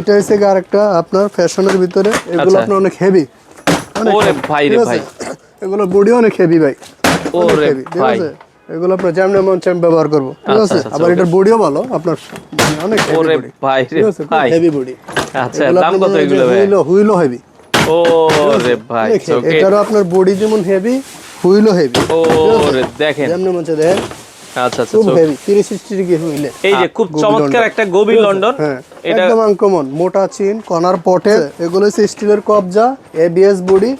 এটা হচ্ছে আরেকটা আপনার ফ্যাশনের ভিতরে। এগুলো আচ্ছা। আপনার অনেক হেভি ওরে ভাই রে ভাই। এগুলো বডি অনেক হেভি ভাই। ওরে ভাই। এগুলো আপনার ব্যবহার করব। ঠিক আচ্ছা, আছে? আচ্ছা, আবার. এটার বডিও ভালো। আপনার মানে অনেক ওরে ভাই রে ভাই। হেভি বডি আচ্ছা দাম কত এগুলো ভাই? হুইলও হুইলও হেভি ভাই এটারও আপনার বডি যেমন হেভি হুইলও হেভি ও রে দেখেন। চাই দেখেন। আচ্ছা আচ্ছা খুব হেভি 30 60 ডিগ্রি হুইলে। এই যে খুব চমৎকার লন্ডন। একটা গভীর লন্ডন হ্যাঁ এটা একদম আনকমন মোটা চিন কর্নার পটে এগুলো হচ্ছে স্টিলের কবজা এবিএস বডি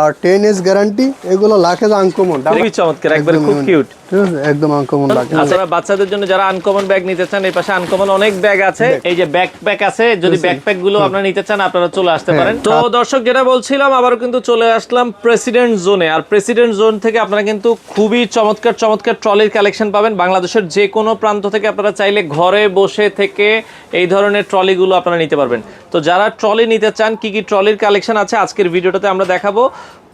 আর টেন এস গ্যারান্টি এগুলো লাখে আনকমন খুবই চমৎকার একবার খুব কিউট ঠিক আছে? একদম আনকমন লাগে আচ্ছা বাচ্চাদের জন্য যারা আনকমন ব্যাগ নিতে চান এই পাশে আনকমন অনেক ব্যাগ আছে। এই যে ব্যাকপ্যাক আছে যদি ব্যাকপ্যাকগুলো আপনারা নিতে চান আপনারা চলে আসতে হ্যাঁ। পারেন। তো দর্শক যেটা বলছিলাম আবারও কিন্তু চলে আসলাম প্রেসিডেন্ট জোনে আর প্রেসিডেন্ট জোন থেকে আপনারা কিন্তু খুবই চমৎকার চমৎকার ট্রলির কালেকশন পাবেন। বাংলাদেশের যে কোনো প্রান্ত থেকে আপনারা চাইলে ঘরে বসে থেকে এই ধরনের ট্রলিগুলো আপনারা নিতে পারবেন। তো যারা ট্রলি নিতে চান কি কি ট্রলির কালেকশন আছে আজকের ভিডিওটাতে আমরা দেখাবো।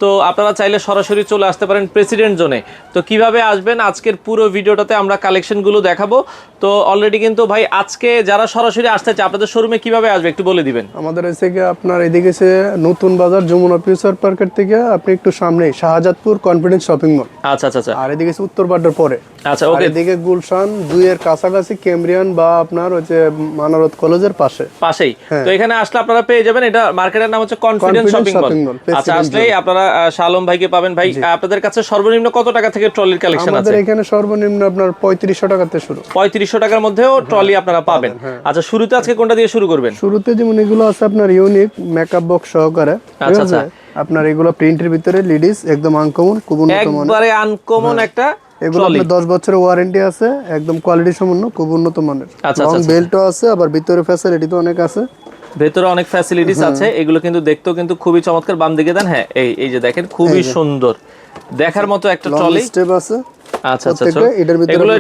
তো আপনারা চাইলে সরাসরি চলে আসতে পারেন প্রেসিডেন্ট জোনে। তো কীভাবে আসবেন? আজকের পুরো ভিডিওটাতে আমরা কালেকশনগুলো দেখাবো। তো অলরেডি কিন্তু ভাই আজকে যারা সরাসরি আসতে চায় আপনাদের শোরুমে কীভাবে আসবে একটু বলে দিবেন? আমাদের এসে আপনার এদিকে সে নতুন বাজার যমুনা ফিউচার পার্কের থেকে আপনি একটু সামনে শাহজাদপুর কনফিডেন্স শপিং মল আচ্ছা আচ্ছা আচ্ছা। আর এদিকে হচ্ছে উত্তর বাড্ডার পরে। আচ্ছা ওকে এদিকে গুলশান দুইয়ের কাছাকাছি কেমব্রিয়ান বা আপনার হচ্ছে মানারত কলেজের পাশে। পাশেই। হ্যাঁ। তো এখানে আসলে আপনারা পেয়ে যাবেন এটা মার্কেটের নাম হচ্ছে কনফিডেন্স শপিং মল আচ্ছা আসলেই আপনারা শালম ভাইকে পাবেন। ভাই আপনাদের কাছে সর্বনিম্ন কত টাকা থেকে ট্রলির কালেকশন আছে? আমাদের এখানে সর্বনিম্ন আপনার পঁয়ত্রিশশো টাকাতে শুরু। পঁয়ত্রিশশো টাকার মধ্যেও ট্রলি আপনারা পাবেন হ্যাঁ। আচ্ছা শুরুতে আজকে কোনটা দিয়ে শুরু করবেন? শুরুতে যেমন এগুলো আছে আপনার ইউনিক মেকআপ বক্স সহকারে ঠিক আচ্ছা, আপনার এগুলো প্রিন্টের ভিতরে লিডিস একদম আনকমন খুব উন্নত মানের। একবারে আনকমন হ্যাঁ। একটা এগুলো আপনার দশ বছরের ওয়ারেন্টি আছে একদম কোয়ালিটি সম্পন্ন খুব উন্নত মানের। আচ্ছা, লং আচ্ছা। বেল্টও আছে আবার ভিতরে ফ্যাসিলিটি তো অনেক আছে। ভেতরে অনেক ফ্যাসিলিটিস আছে এগুলো কিন্তু দেখতেও কিন্তু খুবই চমৎকার। বাম দিকে দেন হ্যাঁ এই এই যে দেখেন খুবই সুন্দর। দেখার মতো একটা ট্রলি স্টেপ আছে। আচ্ছা আচ্ছা এটার ভিতরে এগুলো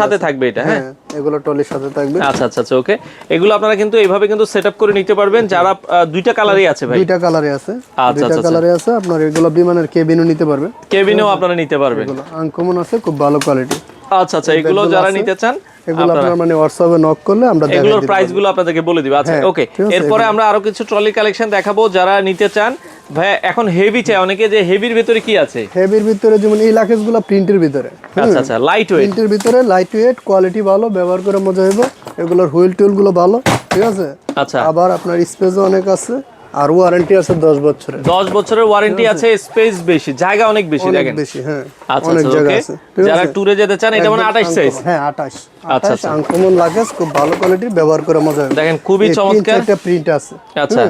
সাথে থাকবে এটা হ্যাঁ? হ্যাঁ এগুলো সাথে থাকবে। আচ্ছা আচ্ছা আচ্ছা ওকে। এগুলো আপনারা কিন্তু এইভাবে কিন্তু সেটআপ করে নিতে পারবেন। যারা দুইটা কালারই আছে ভাই। দুইটা কালারে আছে। আচ্ছা, দুইটা আচ্ছা। কালারে আছে। আপনার এগুলো বিমানের কেবিনও নিতে পারবে কেবিনেও আপনারা নিতে পারবেন। এগুলো আনকমন আছে খুব ভালো কোয়ালিটি আচ্ছা আচ্ছা এগুলো যারা নিতে চান এগুলো আপনার মানে হোয়াটসঅ্যাপে নক করলে আমরা এগুলোর দিতে প্রাইসগুলো আপনাদেরকে বলে দিব। আচ্ছা হ্যাঁ, ওকে এরপরে আমরা আরও কিছু ট্রলি কালেকশন দেখাবো। যারা নিতে চান ভাই এখন হেভি চাই। অনেকে যে হেভির ভেতরে কি আছে? হেভির ভিতরে যেমন এই লাকেজগুলো প্রিন্টের ভিতরে আচ্ছা আচ্ছা লাইট ওয়েট প্রিন্টের ভিতরে লাইট ওয়েট কোয়ালিটি ভালো ব্যবহার করে মজা হইব। এগুলোর হুইল টুইলগুলো ভালো ঠিক আছে? আচ্ছা। আবার আপনার স্পেসও অনেক আছে আর ওয়ারেন্টি আছে দশ বছরের। দশ বছরের ওয়ারেন্টি আছে? স্পেস বেশি জায়গা অনেক বেশি অনেক দেখেন। বেশি হ্যাঁ আচ্ছা অনেক আচ্ছা জায়গা আছে যারা ট্যুরে যেতে চান এটা মানে 28 সাইজ হ্যাঁ আঠাশ। আচ্ছা, আঠাশ আনকমন লাগেজ খুব ভালো কোয়ালিটির ব্যবহার করে মজা দেখেন খুবই চমৎকার। চারটা প্রিন্ট আছে আচ্ছা।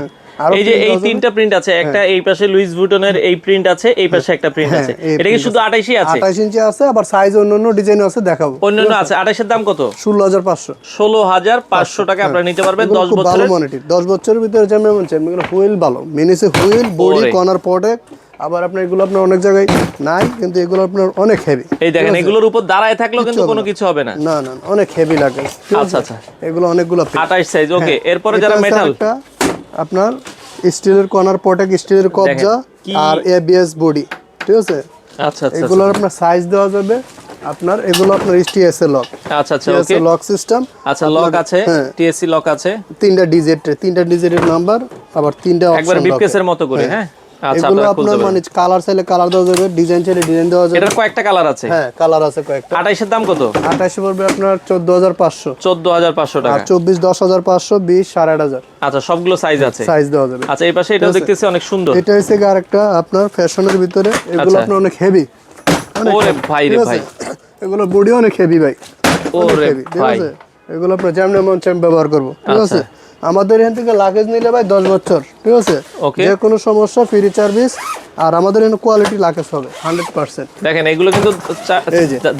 এই যে এই তিনটা প্রিন্ট আছে একটা এই পাশে লুইস ভুটনের এই প্রিন্ট আছে এই পাশে একটা প্রিন্ট আছে। হ্যাঁ, এটা কি শুধু 28ই আছে? আঠাশ ইঞ্চি আছে আবার সাইজ অন্যান্য ডিজাইন আছে দেখাবো। অন্যান্য আছে? 28 এর দাম কত? ষোলো হাজার পাঁচশো। ষোলো হাজার পাঁচশো টাকা আপনারা নিতে পারবেন এগুলো দশ খুব ভালো বছরের কোয়ালিটির দশ বছরের ভিতরে যেমন চাই হুইল ভালো। মিনিসে হুইল বডি। কর্নার প্রোটেক্ট আবার আপনার এগুলো আপনার অনেক জায়গায় নাই কিন্তু এগুলো আপনার অনেক হেভি এই দেখেন এগুলোর উপর দাঁড়ায় থাকলেও কিন্তু কোনো কিছু হবে না। না না অনেক হেভি লাগে। আচ্ছা আচ্ছা। এগুলো অনেকগুলো piece। আঠাশ সাইজ ওকে এরপরে যারা মেটাল আপনার স্টিলের কর্নার পটেক স্টিলের কবজা আর এবিএস বডি ঠিক আছে? আচ্ছা আচ্ছা এগুলোর আপনার সাইজ দেওয়া যাবে। আপনার এগুলো আপনার টিএসএ লক আচ্ছা আচ্ছা ওকে লক সিস্টেম আচ্ছা লক আছে হ্যাঁ। টিএসসি লক আছে। তিনটা ডিজিট তিনটা ডিজিটের নাম্বার আবার তিনটা একবার বিপকেসের মতো করে হ্যাঁ। আচ্ছা এগুলো আপনার মানে কালার চাইলে কালার দেওয়া যাবে ডিজাইন চাইলে ডিজাইন দেওয়া যাবে। এটার কয়েকটা কালার আছে? হ্যাঁ কালার আছে কয়েকটা। আঠাইশের দাম কত? আঠাশে পড়বে আপনার চোদ্দ হাজার পাঁচশো। চোদ্দ হাজার পাঁচশো আর টাকা চব্বিশ দশ হাজার পাঁচশো বিশ সাড়ে আট হাজার। আচ্ছা সবগুলো সাইজ আছে। সাইজ দেওয়া যাবে। আচ্ছা এই পাশে এটাও দেখতেছি অনেক সুন্দর। এটা হচ্ছে আরেকটা আপনার ফ্যাশনের ভিতরে। এগুলো আচ্ছা। আপনার অনেক হেভি ওরে ভাই রে ভাই। এগুলো বডি অনেক হেভি ভাই। ওরে ভাই। এগুলো আপনার যেমন মন ব্যবহার করব। ঠিক আচ্ছা। আছে? আমাদের এখান থেকে লাগেজ নিলে ভাই দশ বছর ঠিক আছে. যে কোনো সমস্যা ফ্রি সার্ভিস আর আমাদের এখানে কোয়ালিটি লাগেজ হবে হান্ড্রেড পার্সেন্ট দেখেন এগুলো কিন্তু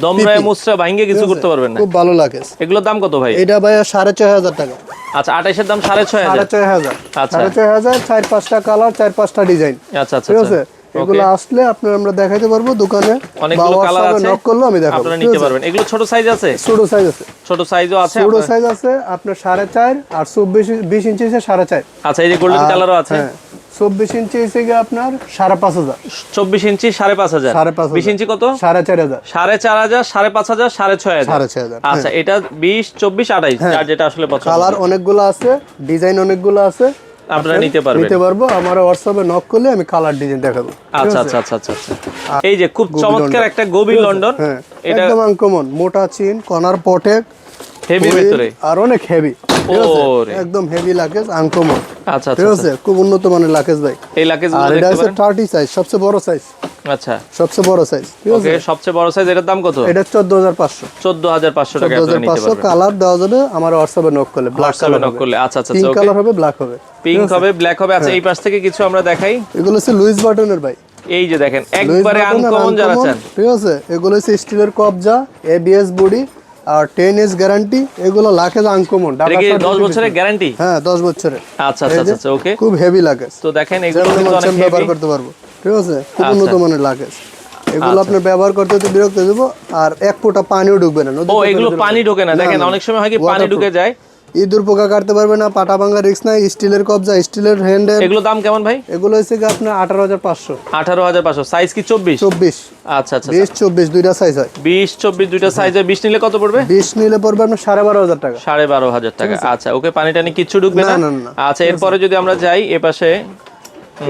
দমরায় মুসরা ভাঙ্গে কিছু করতে পারবেন না। খুব ভালো লাগেজ এগুলোর দাম কত ভাই? এটা ভাই সাড়ে ছয় হাজার টাকা। আচ্ছা আঠাইশের দাম সাড়ে ছয় সাড়ে হাজার ছয় হাজার। আচ্ছা। সাড়ে ছয় হাজার চার পাঁচটা কালার চার পাঁচটা ডিজাইন আচ্ছা আচ্ছা ঠিক আচ্ছা। আছে? এগুলো আসলে আপনার আমরা দেখাইতে পারব দোকানে। অনেকগুলো কালার আছে। নক করলে আমি দেখাবো। আপনারা নিতে পারবেন। এগুলো ছোট সাইজ আছে? ছোট সাইজ আছে। ছোট সাইজও আছে ছোট সাইজ আছে আপনার সাড়ে চার আর চব্বিশ বিশ ইঞ্চি আছে সাড়ে চার। আচ্ছা এই যে গোল্ডেন কালারও আছে? হ্যাঁ চব্বিশ ইঞ্চি হয়েছে গিয়ে আপনার সাড়ে পাঁচ হাজার। চব্বিশ ইঞ্চি সাড়ে পাঁচ হাজার? সাড়ে পাঁচ হাজার। বিশ ইঞ্চি কত? সাড়ে চার হাজার। সাড়ে চার হাজার সাড়ে পাঁচ হাজার সাড়ে ছয় হাজার? সাড়ে ছয় হাজার আচ্ছা এটা বিশ চব্বিশ আঠাইশ যার যেটা আসলে পছন্দ। কালার অনেকগুলো আছে ডিজাইন অনেকগুলো আছে। আপনারা নিতে পারবেন। নিতে পারব আমার হোয়াটসঅ্যাপে নক করলে আমি কালার ডিজাইন দেখাবো। আচ্ছা আচ্ছা আচ্ছা আচ্ছা আচ্ছা। এই যে খুব চমৎকার একটা গোবি লন্ডন হ্যাঁ এটা একদম আনকমন মোটা চেন কর্নার পটেক হেভির ভিতরে? আর অনেক হেভি একদম হেভি লাকেজ আনকমন আচ্ছা ঠিক আচ্ছা আছে? খুব উন্নত মানের লাকেজ ভাই এই লাকেজ আর এটা দেখতে হচ্ছে পারেন। থার্টি সাইজ সবচেয়ে বড় সাইজ আচ্ছা। সবচেয়ে বড় সাইজ ঠিক আছে? সবচেয়ে বড় সাইজ এটার দাম কত? এটা চোদ্দ হাজার পাঁচশো। চোদ্দ হাজার পাঁচশো টাকা চোদ্দ নিতে পারবেন। কালার দেওয়া যাবে আমার হোয়াটসঅ্যাপে নক করলে। ব্ল্যাক কালার নক করলে। আচ্ছা আচ্ছা পিঙ্ক কালার হবে ব্ল্যাক হবে। পিঙ্ক হবে ব্ল্যাক হবে। হ্যাঁ। আচ্ছা এই পাশ থেকে কিছু আমরা দেখাই? এগুলো হচ্ছে লুইস বাটনের ভাই। এই যে দেখেন একবারে আনকমন যারা চান। ঠিক আছে? এগুলো হচ্ছে স্টিলের কবজা এবিএস বডি আর 10 এস গ্যারান্টি এগুলো লাগেজ আনকমন এটা কি দশ বছরের গ্যারান্টি হ্যাঁ দশ বছরের। আচ্ছা আচ্ছা আচ্ছা, আচ্ছা ওকে খুব হেভি লাগেজ তো দেখেন এগুলো অনেক ব্যবহার করতে পারব ঠিক আছে? খুব আচ্ছা। উন্নত মানের লাগেজ এগুলো আপনার ব্যবহার করতে তো বিরক্ত দেবো আর এক ফোঁটা পানিও ঢুকবে না ও এগুলো পানি ঢোকে না। দেখেন অনেক সময় হয় কি পানি ঢুকে যায় ইঁদুর পোকা কাটতে পারবে না পাটা ভাঙা রিক্স নাই স্টিলের কবজা স্টিলের হ্যান্ডেল এগুলো দাম কেমন ভাই? এগুলো হচ্ছে কি আপনার আঠারো হাজার পাঁচশো। আঠারো হাজার পাঁচশো। সাইজ কি চব্বিশ? চব্বিশ। আচ্ছা আচ্ছা বিশ চব্বিশ দুইটা সাইজ হয়। বিশ চব্বিশ দুইটা সাইজে বিশ নিলে কত পড়বে? বিশ নিলে পড়বে আপনার সাড়ে বারো হাজার টাকা। সাড়ে বারো হাজার টাকা। আচ্ছা ওকে পানি টানি কিচ্ছু ঢুকবে না? না, না। আচ্ছা এরপরে যদি আমরা যাই এ পাশে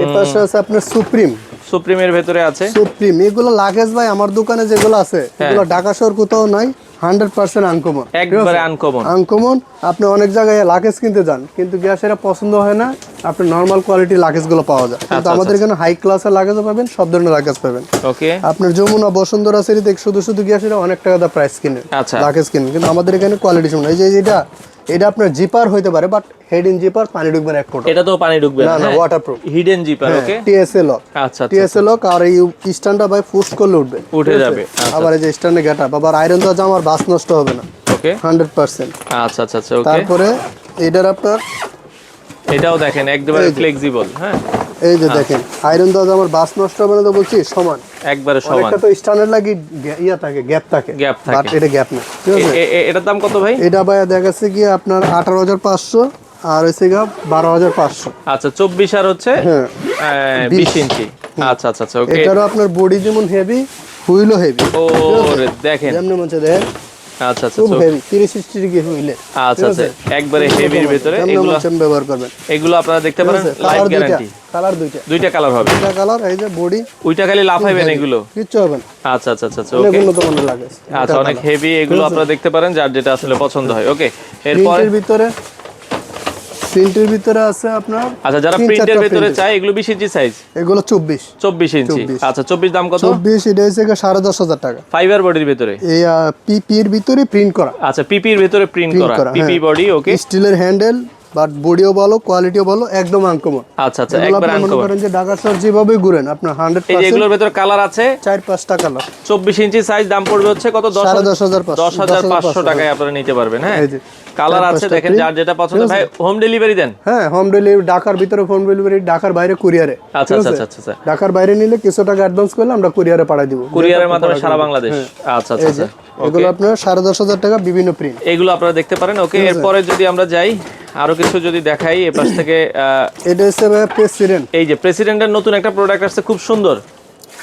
এর পাশে আছে আপনার সুপ্রিম সুপ্রিমের ভেতরে আছে। সুপ্রিম এগুলো লাগেজ ভাই আমার দোকানে যেগুলো আছে হ্যাঁ। এগুলো ঢাকা শহর কোথাও নাই। হান্ড্রেড পার্সেন্ট আনকমন একবারে আনকমন আনকমন আপনি অনেক জায়গায় লাকেজ কিনতে যান কিন্তু গ্যাস এটা পছন্দ হয় না আপনি নর্মাল কোয়ালিটি লাগেজগুলো পাওয়া যায়। কিন্তু আচ্ছা, আমাদের এখানে হাই ক্লাসের লাগেজও পাবেন সব ধরনের লাগেজ পাবেন। ওকে আপনার যমুনা বসুন্ধরা সিরিতে শুধু শুধু গ্যাস এটা অনেক টাকা দা প্রাইস কিনে লাকেজ কিনেন কিনে কিন্তু আমাদের এখানে কোয়ালিটি শুনুন এই যে এটা এটা আপনার জিপার হইতে পারে বাট হেড ইন জিপার পানি ঢুকবে না এক ফোঁটা। এটা তো পানি ঢুকবে না না waterproof hidden zipper okay TSA lock আচ্ছা আচ্ছা টিএসএ লক আর এই স্ট্যান্ডটা ভাই পুশ করলে উঠবে। উঠে যাবে, আচ্ছা। আবার এই যে স্ট্যান্ডে গেটা আবার আয়রন তো আমার বাস নষ্ট হবে না। ওকে হান্ড্রেড পার্সেন্ট আচ্ছা আচ্ছা আচ্ছা ওকে তারপরে এটার আপনার এটাও দেখেন একবারে ফ্লেক্সিবল হ্যাঁ? এই যে দেখেন আয়রন দাদা আমার বাস নষ্ট হবে না তো বলছি সমান। একবারে সমান। অনেকটা তো স্ট্যান্ডার্ড লাগি ইয়া থাকে গ্যাপ থাকে। Gap থাকে। বাট এটা গ্যাপ না এটার দাম কত ভাই? এটা ভাই দেখা যাচ্ছে কি আপনার আঠারো হাজার পাঁচশো আর হচ্ছে হাজার পাঁচশো। আচ্ছা চব্বিশ আর হচ্ছে হ্যাঁ বিশ। ইঞ্চি। আচ্ছা আচ্ছা আচ্ছা ওকে এটারও আপনার বডি যেমন হেভি হুইলও হেভি ও দেখেন। যেমন মনে হচ্ছে দেখেন। আচ্ছা আচ্ছা খুব আচ্ছা, হেভি তিরিশ সিক্সটি ডিগ্রি হুইলে। আচ্ছা আচ্ছা একবারে হেভির ভিতরে। এগুলো ব্যবহার করবেন। এগুলো আপনারা দেখতে পারেন লাইফ গ্যারান্টি কালার দুইটা দুইটা। কালার হবে। দুইটা কালার এই যে বডি ওইটা খালি লাফাইবেন এগুলো? কিচ্ছু হবে না। আচ্ছা আচ্ছা আচ্ছা লাগে। আচ্ছা অনেক হেভি এগুলো আপনারা দেখতে পারেন যার যেটা আসলে পছন্দ হয়। ওকে এরপরে ভিতরে প্রিন্টের ভিতরে আছে আপনার আচ্ছা যারা প্রিন্টের ভিতরে চায় এগুলো বিশ ইঞ্চি সাইজ এগুলো চব্বিশ। চব্বিশ ইঞ্চি। আচ্ছা চব্বিশ দাম কত? চব্বিশ এটা হচ্ছে গিয়ে সাড়ে দশ হাজার টাকা। ফাইবার বডির ভিতরে? এই পিপির ভিতরে প্রিন্ট করা। আচ্ছা পিপি এর ভিতরে প্রিন্ট করা। পিপি হ্যাঁ। বডি ওকে স্টিলের হ্যান্ডেল বাট বডিও ভালো কোয়ালিটিও ভালো একদম আনকমন আচ্ছা আচ্ছা একবার আপনি মনে করেন যে ঢাকা শহর যেভাবে ঘুরেন আপনার হান্ড্রেড এই এগুলোর ভিতরে কালার আছে? চার পাঁচটা কালার চব্বিশ ইঞ্চি সাইজ দাম পড়বে হচ্ছে কত? দশ সাড়ে দশ হাজার পাঁচশো দশ হাজার পাঁচশো টাকায় আপনারা নিতে পারবেন হ্যাঁ? কালার আছে দেখেন যার যেটা পছন্দ ভাই হোম ডেলিভারি দেন। হ্যাঁ হোম ডেলিভারি ঢাকার ভিতরে হোম ডেলিভারি ঢাকার বাইরে কুরিয়ারে আচ্ছা আচ্ছা আচ্ছা আচ্ছা ঢাকার বাইরে নিলে কিছু টাকা অ্যাডভান্স করলে আমরা কুরিয়ারে পাঠাই দিব। কুরিয়ারের মাধ্যমে সারা বাংলাদেশ। আচ্ছা আচ্ছা আচ্ছা। এগুলো আপনার সাড়ে দশ হাজার টাকা বিভিন্ন প্রিন্ট এগুলো আপনারা দেখতে পারেন ওকে এরপরে যদি আমরা যাই আরও কিছু যদি দেখাই এ পাশ থেকে এটা হচ্ছে প্রেসিডেন্ট এই যে প্রেসিডেন্টের নতুন একটা প্রোডাক্ট আসছে খুব সুন্দর।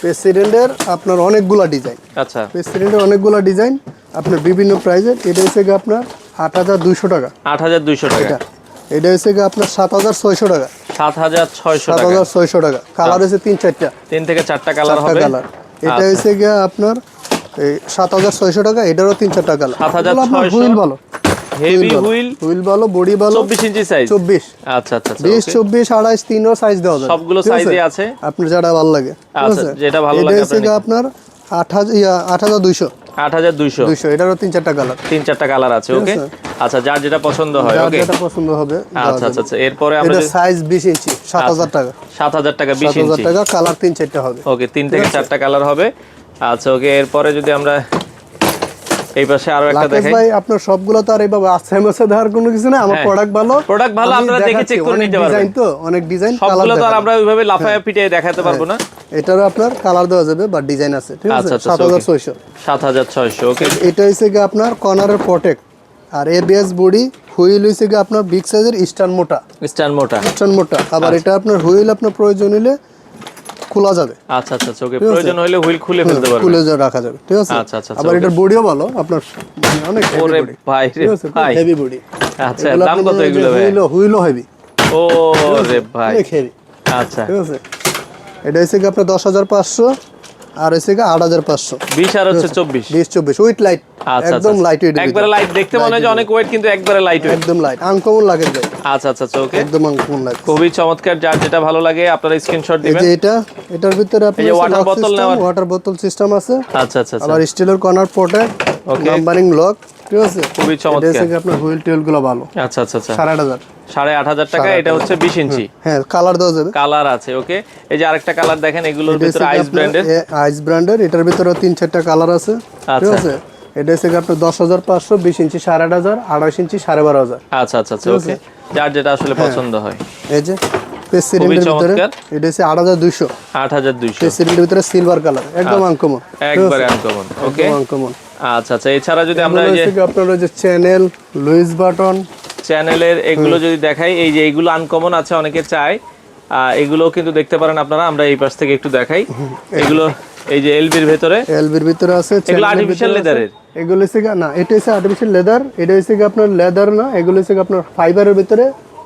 প্রেসিডেন্টের আপনার অনেকগুলা ডিজাইন আচ্ছা। প্রেসিডেন্টের অনেকগুলা ডিজাইন আপনার বিভিন্ন প্রাইজের এটা হচ্ছে আপনার আট হাজার দুইশো টাকা। আট হাজার দুইশো টাকা। এটা। হচ্ছে আপনার সাত হাজার ছয়শো টাকা। সাত হাজার ছয়শো সাত হাজার ছয়শো টাকা। কালার হচ্ছে তিন চারটা। তিন থেকে চারটা কালার হবে। কালার এটা হচ্ছে গিয়ে আপনার এই সাত হাজার ছয়শো টাকা এটারও তিন চারটা কালার 7,600 হুইল ভালো। হেভি হুইল হুইল ভালো বডি ভালো চব্বিশ ইঞ্চি সাইজ চব্বিশ। আচ্ছা আচ্ছা আচ্ছা, বিশ okay। চব্বিশ আড়াইশ তিনও সাইজ দেওয়া যাবে। সবগুলো ঠিক সাইজে আছে? আপনার যেটা ভালো লাগে আচ্ছা, যেটা ভালো লাগে আপনার আট হাজার আট হাজার দুইশো। আট হাজার দুইশো। দুইশো এটারও তিন চারটা কালার তিন চারটা কালার আছে ওকে আচ্ছা যার যেটা পছন্দ হয় ওকে যেটা পছন্দ হবে আচ্ছা আচ্ছা আচ্ছা এরপরে আমরা সাইজ বিশ ইঞ্চি সাত হাজার টাকা। সাত হাজার টাকা বিশ সাত হাজার টাকা কালার তিন চারটা হবে। ওকে তিন থেকে চারটা কালার হবে। আচ্ছা ওকে এরপরে যদি আমরা এই পাশে আরও একটা দেখাই। ভাই আপনার সবগুলো তো আর এইভাবে আচ্ছা মেসে দেওয়ার কোনো কিছু না আমার হ্যাঁ। প্রোডাক্ট ভালো। Product ভালো, আমি আপনারা দেখে check করে নিতে পারবেন। ডিজাইন তো অনেক ডিজাইন সবগুলো তো আর আমরা ওইভাবে লাফায় পিটে দেখাতে পারব না। এটারও আপনার কালার দেওয়া যাবে বা ডিজাইন আছে ঠিক আছে? আচ্ছা, আচ্ছা, সাত হাজার okay. ছয়শো। সাত হাজার ছয়শো ওকে এটা হচ্ছে গিয়ে আপনার কর্নারের প্রোটেক্ট আর এবিএস বডি হুইল হয়েছে গিয়ে আপনার বিগ সাইজের স্টান মোটা। স্ট্যান্ড মোটা। স্টান মোটা। আবার এটা আপনার হুইল আপনার প্রয়োজন হলে খোলা যাবে। আচ্ছা আচ্ছা আচ্ছা ওকে প্রয়োজন হলে হুইল খুলে ফেলতে পারবেন খুলে যা- রাখা যাবে ঠিক আছে? আচ্ছা, আচ্ছা, আবার এটার বডিও ভালো আপনার অনেক ওরে ভাই রে ভাই। হেভি বডি আচ্ছা দাম কত এগুলো ভাই? হুইল হুইলও হেভি ও রে ভাই। অনেক হেভি আচ্ছা। ঠিক আছে? এটা হচ্ছে কি আপনার দশ হাজার পাঁচশো? আর হচ্ছে আট হাজার পাঁচশো। বিশ আর হচ্ছে চব্বিশ। বিশ চব্বিশ। উইথ লাইট আচ্ছা একদম লাইট ওয়েট একবারে লাইট দেখতে মনে হয় অনেক ওয়েট কিন্তু একবারে লাইট ওয়েট একদম লাইট আনকমন লাগে আচ্ছা আচ্ছা আচ্ছা ওকে একদম আনকমন লাগে খুবই চমৎকার যার যেটা ভালো লাগে আপনারা স্ক্রিনশট এই দিবেন। যে এটা এটার ভিতরে আপনি ওয়াটার বোতল নেওয়ার- ওয়াটার বোতল সিস্টেম আছে। আচ্ছা আচ্ছা আচ্ছা। আবার স্টিলের কর্নার পটে ওকে নাম্বারিং লক ঠিক আছে? খুবই চমৎকার। হচ্ছে কি আপনার হুইল টিউলগুলো ভালো। আচ্ছা আচ্ছা আচ্ছা। সাড়ে আট হাজার। সাড়ে আট হাজার টাকা এটা হচ্ছে বিশ ইঞ্চি। হ্যাঁ কালার দেওয়া যাবে। কালার আছে ওকে এই যে আরেকটা কালার দেখেন এগুলোর ভিতরে আইস ব্র্যান্ডের আইস ব্র্যান্ডের এটার ভিতরে তিন চারটা কালার আছে। ঠিক আচ্ছা। আছে? এটা হচ্ছে আপনার দশ হাজার পাঁচশো বিশ ইঞ্চি সাড়ে আট হাজার আড়াইশ ইঞ্চি সাড়ে বারো হাজার। আচ্ছা আচ্ছা আচ্ছা ওকে যার যেটা আসলে পছন্দ হয়। এই যে প্রেসিডেন্টের ভিতরে এটা হচ্ছে আট হাজার দুইশো। আট হাজার দুইশো। প্রেসিডেন্টের ভিতরে সিলভার কালার একদম আনকমন একবারে আনকমন ওকে আনকমন আচ্ছা আচ্ছা। এছাড়া যদি আমরা এই যে আপনার যে চ্যানেল লুইস বাটন। চ্যানেলের এগুলো যদি দেখাই এই যে এগুলো আনকমন আছে অনেকে চায়। এগুলো কিন্তু দেখতে পারেন আপনারা আমরা এই পাশ থেকে একটু দেখাই। এগুলো এই যে এলবির ভেতরে। এলবির ভিতরে আছে এগুলো আর্টিফিশিয়াল লেদারের এগুলো হচ্ছে না এটা হচ্ছে আর্টিফিশিয়াল লেদার এটা হচ্ছে আপনার লেদার না এগুলো হচ্ছে আপনার ফাইবারের ভিতরে।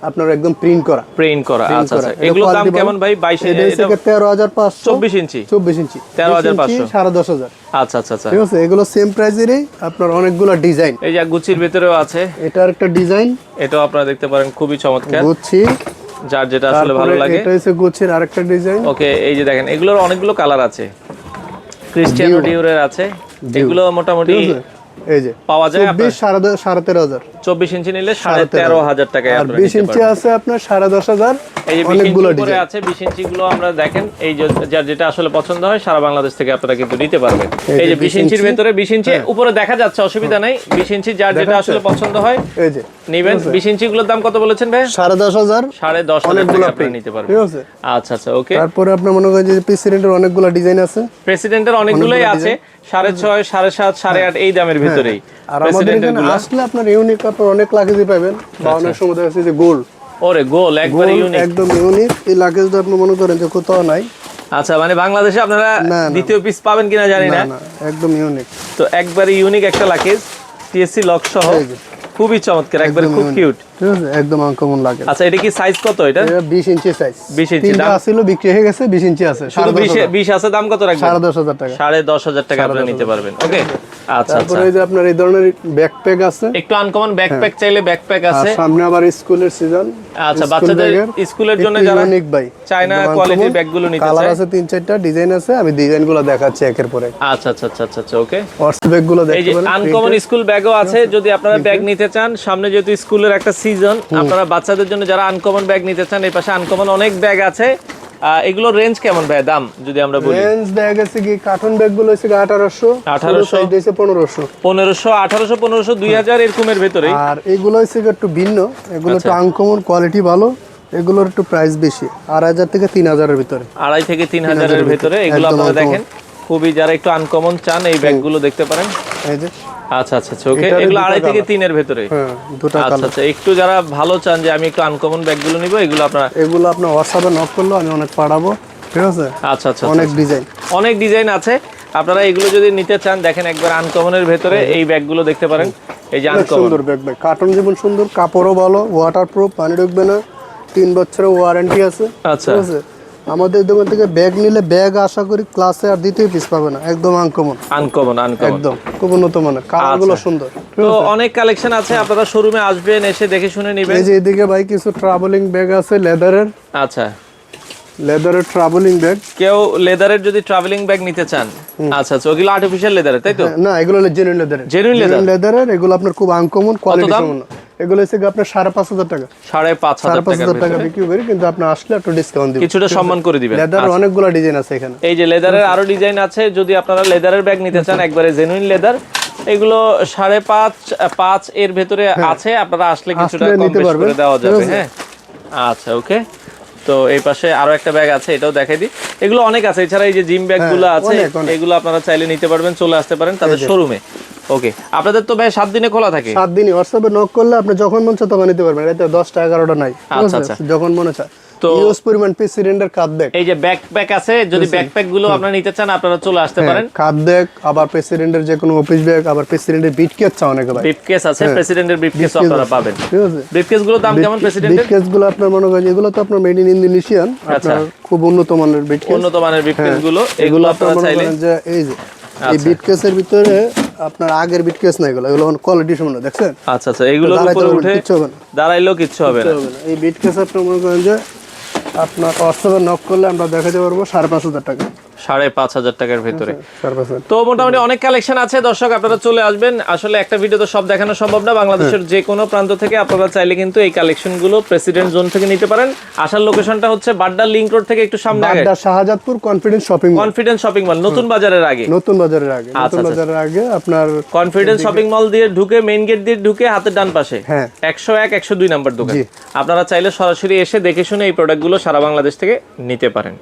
আপনার একদম প্রিন্ট করা। প্রিন্ট আচ্ছা, করা আচ্ছা আচ্ছা। এগুলো দাম কেমন ভাই? 22 এটা 13500 24 ইঞ্চি? 24 ইঞ্চি। 13500 10500 আচ্ছা আচ্ছা আচ্ছা। ঠিক আছে? এগুলো সেম প্রাইজেরই আপনার অনেকগুলো ডিজাইন এই যে গুচির ভিতরেও আছে। এটার একটা ডিজাইন এটাও আপনারা দেখতে পারেন খুবই চমৎকার। গুচি যার যেটা আসলে ভালো লাগে। এটা হচ্ছে গুচির আরেকটা ডিজাইন ওকে এই যে দেখেন এগুলোর অনেকগুলো কালার আছে। ক্রিশ্চিয়ানো ডিউরের আছে। এগুলো মোটামুটি এই যে পাওয়া যায় 24 13500 চব্বিশ ইঞ্চি নিলে সাড়ে তেরো। হাজার আর বিশ ইঞ্চি আছে আপনার সাড়ে দশ হাজার। অনেকগুলো করে আছে বিশ ইঞ্চি গুলো আমরা দেখেন এই যে যার যেটা আসলে পছন্দ হয় সারা বাংলাদেশ থেকে আপনারা কিন্তু নিতে পারবেন। এই যে বিশ ইঞ্চির ভেতরে বিশ ইঞ্চি উপরে দেখা যাচ্ছে অসুবিধা নাই। বিশ ইঞ্চি যার যেটা আসলে পছন্দ হয় এই যে নিবেন। বিশ ইঞ্চি গুলোর দাম কত বলেছেন ভাই? সাড়ে দশ হাজার। সাড়ে দশ হাজার আপনারা নিতে পারবেন। আছে। আচ্ছা আচ্ছা ওকে। তারপরে আপনার মনে করেন যে প্রেসিডেন্টের অনেকগুলো ডিজাইন আছে। প্রেসিডেন্টের অনেকগুলোই আছে। সাড়ে ছয় সাড়ে সাত সাড়ে আট এই দামের ভিতরেই আর আমাদের এখানে আসলে আপনার ইউনিক আপনার অনেক লাগেজই পাবেন বা অনেক সময় দেখা যাচ্ছে যে গোল ওরে গোল একবারে ইউনিক একদম ইউনিক এই লাগেজটা আপনি মনে করেন যে কোথাও নাই। আচ্ছা মানে বাংলাদেশে আপনারা। দ্বিতীয় পিস পাবেন কিনা জানি না। একদম ইউনিক তো একবারে ইউনিক একটা লাগেজ টিএসসি লক সহ। খুবই চমৎকার একবারে খুব কিউট একদম আনকমন লাগে। আচ্ছা এটা কি সাইজ কত এটা? এটা বিশ ইঞ্চি সাইজ 20 ইঞ্চি দাম? আসছিল বিক্রি হয়ে গেছে বিশ ইঞ্চি আছে। শুধু সাড়ে দশ বিশ হাজার। বিশ আছে দাম কত রাখবেন? সাড়ে দশ হাজার টাকা। সাড়ে দশ হাজার টাকা আপনারা নিতে পারবেন। ওকে আচ্ছা আচ্ছা। তারপরে এই যে আপনার এই ধরনের ব্যাকপ্যাক আছে। একটু আনকমন ব্যাকপ্যাক চাইলে ব্যাকপ্যাক আছে। সামনে আবার স্কুলের সিজন আচ্ছা বাচ্চাদের স্কুলের জন্য যারা ইউনিক ভাই চায়না কোয়ালিটির ব্যাগগুলো নিতে চায়। কালার আছে তিন চারটা ডিজাইন আছে আমি ডিজাইনগুলো দেখাচ্ছি একের পরে আচ্ছা আচ্ছা আচ্ছা আচ্ছা আচ্ছা ওকে হোয়াটস ব্যাগগুলো এই যে আনকমন স্কুল ব্যাগও আছে যদি আপনারা ব্যাগ নিতে চান সামনে যেহেতু স্কুলের একটা সিজন আপনারা বাচ্চাদের জন্য যারা আনকমন ব্যাগ নিতে চান এই পাশে আনকমন অনেক ব্যাগ আছে। রেঞ্জ কেমন ভাই দাম যদি আমরা বলি? রেঞ্জ ব্যাগ আছে কি কার্টুন ব্যাগগুলো আঠারোশো 1800 সাইড হচ্ছে পনেরোশো। পনেরোশো আঠারোশো পনেরোশো দুই হাজার এরকমের ভেতরে আর এগুলো হচ্ছে একটু ভিন্ন এগুলো। একটু আনকমন কোয়ালিটি ভালো এগুলোর একটু প্রাইস বেশি আড়াই হাজার থেকে তিন হাজারের ভিতরে। আড়াই থেকে তিন হাজারের ভেতরে এগুলো আপনারা দেখেন। খুবই যারা একটু আনকমন চান এই ব্যাগগুলো দেখতে পারেন। এই যে। আচ্ছা আচ্ছা আচ্ছা ওকে। এগুলো আড়াই থেকে তিনের ভেতরে। হ্যাঁ আচ্ছা আচ্ছা একটু যারা ভালো চান যে আমি একটু আনকমন ব্যাগগুলো নিব এগুলো আপনারা এগুলো আপনার হোয়াটসঅ্যাপে নক করল আমি অনেক পাঠাবো ঠিক আছে? আচ্ছা আচ্ছা অনেক ডিজাইন অনেক ডিজাইন আছে। আপনারা এগুলো যদি নিতে চান দেখেন একবার আনকমনের ভেতরে এই ব্যাগগুলো দেখতে পারেন। এই যে আনকমন সুন্দর ব্যাগ ব্যাগ। কার্টুন যেমন সুন্দর কাপড়ও ভালো ওয়াটার প্রুফ পানি ঢুকবে না। তিন বছরের ওয়ারেন্টি আছে আচ্ছা। ঠিক আছে? আমাদের দোকান থেকে ব্যাগ নিলে ব্যাগ আশা করি ক্লাসে আর দ্বিতীয় পিস পাবে না একদম আনকমন আনকমন আনকমন একদম খুব উন্নত মানের কালারগুলো আচ্ছা। সুন্দর। তো অনেক কালেকশন আছে আপনারা শোরুমে আসবেন এসে দেখে শুনে নেবেন। এই যে এদিকে ভাই কিছু ট্রাভেলিং ব্যাগ আছে লেদারের আচ্ছা। লেদারের ট্রাভেলিং ব্যাগ কেউ লেদারের যদি ট্রাভেলিং ব্যাগ নিতে চান আচ্ছা আচ্ছা ওগুলো আর্টিফিশিয়াল লেদারের তাই তো? না এগুলো জেনুইন লেদারের leather? লেদারের এগুলো আপনার খুব আনকমন কোয়ালিটি দাম? সম্পন্ন এগুলো হচ্ছে আপনার সাড়ে পাঁচ হাজার টাকা। সাড়ে পাঁচ হাজার টাকা বিক্রি করি কিন্তু আপনি আসলে একটু ডিসকাউন্ট দিব কিছুটা সম্মান করে দিবেন। লেদার অনেকগুলো ডিজাইন আছে এখানে। এই যে লেদারের আরও ডিজাইন আছে যদি আপনারা লেদারের ব্যাগ নিতে চান একবারে জেনুইন লেদার এগুলো সাড়ে পাঁচ পাঁচ এর ভেতরে আছে আপনারা আসলে কিছুটা হ্যাঁ। কম বেশি করে দেওয়া যাবে হ্যাঁ? আচ্ছা ওকে। তো এই পাশে আরও একটা ব্যাগ আছে এটাও দেখাই দিই। এগুলো অনেক আছে এছাড়া এই যে জিম ব্যাগগুলো আছে হ্যাঁ। এগুলো আপনারা চাইলে নিতে পারবেন চলে আসতে পারেন তাদের শোরুমে ওকে আপনাদের তো ভাই সাত দিনে খোলা থাকে। সাত দিনই। হোয়াটসঅ্যাপে নক করলে আপনি যখন মন চায় তখন নিতে পারবেন। এতে দশটা এগারোটা নাই। আচ্ছা, আচ্ছা। যখন মনে চায়। তো- ইউজ পরিমাণ পিস সিলিন্ডার এই যে ব্যাকপ্যাক আছে যদি ব্যাকপ্যাকগুলো আপনারা নিতে চান আপনারা চলে আসতে পারেন। কাপ দেখ আবার প্রেসিডেন্টের যে কোনো অফিস ব্যাগ আবার প্রেসিডেন্টের বিট কেস চাও অনেকে ভাই। আছে প্রেসিডেন্টের Briefcase আপনারা পাবেন। ঠিক আছে? ব্রিফকেসগুলোর দাম কেমন প্রেসিডেন্টের কেসগুলো আপনার মনে করেন এগুলো তো আপনার মেড ইন ইন্দোনেশিয়ান। আপনার খুব উন্নত মানের বিট কেস উন্নত মানের ব্রিফকেসগুলো এগুলো আপনারা চাইলে যে এই যে এই আচ্ছা। বিট কেসের ভিতরে আপনার আগের বিট কেস না এগুলো এগুলো কোয়ালিটি সম্বন্ধে দেখছেন আচ্ছা আচ্ছা এগুলো উপরে উঠে দাঁড়াইলেও কিচ্ছু হবে না হবে না। এই বিট কেস আপনার মনে করেন যে আপনার হোয়াটসঅ্যাপে নক করলে আমরা দেখাতে পারব সাড়ে পাঁচ হাজার টাকা সাড়ে পাঁচ হাজার টাকার ভেতরে। হাজার। তো মোটামুটি অনেক কালেকশন আছে দর্শক আপনারা চলে আসবেন। আসলে একটা ভিডিও তো সব দেখানো সম্ভব না বাংলাদেশের যে কোনো প্রান্ত থেকে আপনারা চাইলে কিন্তু এই কালেকশনগুলো প্রেসিডেন্ট জোন থেকে নিতে পারেন। আসার লোকেশনটা হচ্ছে বাড্ডার লিংক রোড থেকে একটু সামনে আগে। Shahzadpur confidence shopping confidence shopping mall নতুন বাজারের আগে। নতুন বাজারের আগে নতুন আচ্ছা। বাজারের আগে আপনার কনফিডেন্স শপিং মল দিয়ে ঢুকে মেইন গেট দিয়ে ঢুকে হাতের ডান পাশে। হ্যাঁ। একশো এক একশো দুই নাম্বার দোকান। আপনারা চাইলে সরাসরি এসে দেখে শুনে এই প্রোডাক্টগুলো সারা বাংলাদেশ থেকে নিতে পারেন।